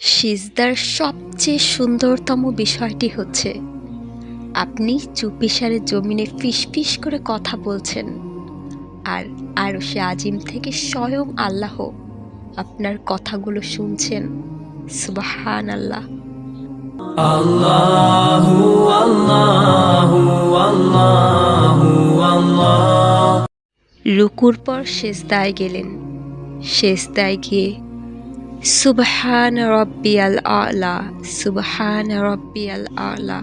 সিজদার সবচেয়ে সুন্দরতম বিষয়টি হচ্ছে আপনি চুপিসারে জমিনে ফিসফিস করে কথা বলছেন আর আরও সে আজিম থেকে স্বয়ং আল্লাহ আপনার কথাগুলো শুনছেন। সুবাহান আল্লাহ রুকুর পর শেষদায় গেলেন। শেষদায় গিয়ে সুবহান রব্বিয়াল আলা, সুবহান রব্বিয়াল আলা,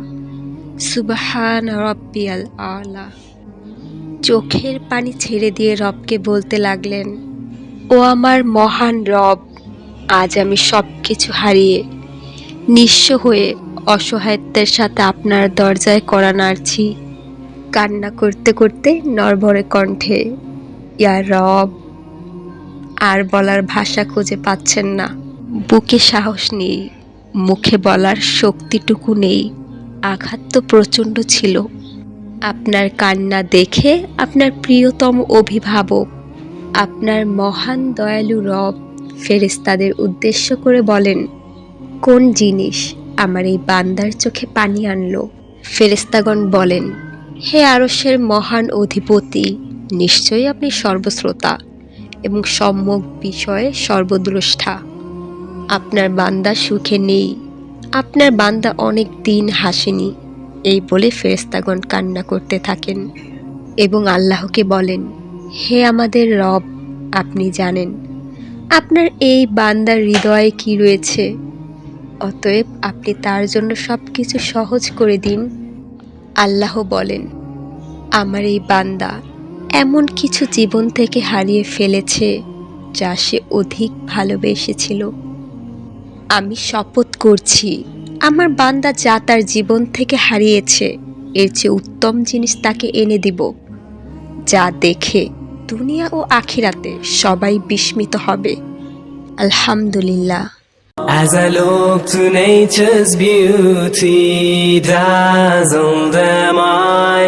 সুবহান রব্বিয়াল আলা। চোখের পানি ছেড়ে দিয়ে রবকে বলতে লাগলেন, ও আমার মহান রব, আজ আমি সব কিছু হারিয়ে নিঃস্ব হয়ে অসহায়ত্বের সাথে আপনার দরজায় করা নাড়ছি। কান্না করতে করতে নরভরে কণ্ঠে, ইয়া রব আর বলার ভাষা খুঁজে পাচ্ছেন না। বুকে সাহস নেই, মুখে বলার শক্তিটুকু নেই। আঘাত তো প্রচণ্ড ছিল। আপনার কান্না দেখে আপনার প্রিয়তম অভিভাবক, আপনার মহান দয়ালু রব ফেরেস্তাদের উদ্দেশ্য করে বলেন, কোন জিনিস আমার এই বান্দার চোখে পানি আনলো? ফেরেস্তাগণ বলেন, হে আরশের মহান অধিপতি, নিশ্চয়ই আপনি সর্বশ্রোতা। এবং সম্যক বিষয়ে সর্বদ্রষ্টা। আপনার বান্দা সুখে নেই। আপনার বান্দা অনেক দিন হাসেনি। এই বলে ফেরেস্তাগণ কান্না করতে থাকেন এবং আল্লাহকে বলেন, হে আমাদের রব, আপনি জানেন, আপনার এই বান্দার হৃদয়ে কি রয়েছে? অতএব আপনি তার জন্য সব কিছু সহজ করে দিন। আল্লাহ বলেন, আমার এই বান্দা এমন কিছু জীবন থেকে হারিয়ে ফেলেছে যা সে অধিক ভালোবেসেছিল। আমি শপথ করছি আমার বান্দা যা তার জীবন থেকে হারিয়েছে এর চেয়ে উত্তম জিনিস তাকে এনে দিব যা দেখে দুনিয়া ও আখিরাতে সবাই বিস্মিত হবে। আলহামদুলিল্লাহ। As I look to nature's beauty, dazzled am I.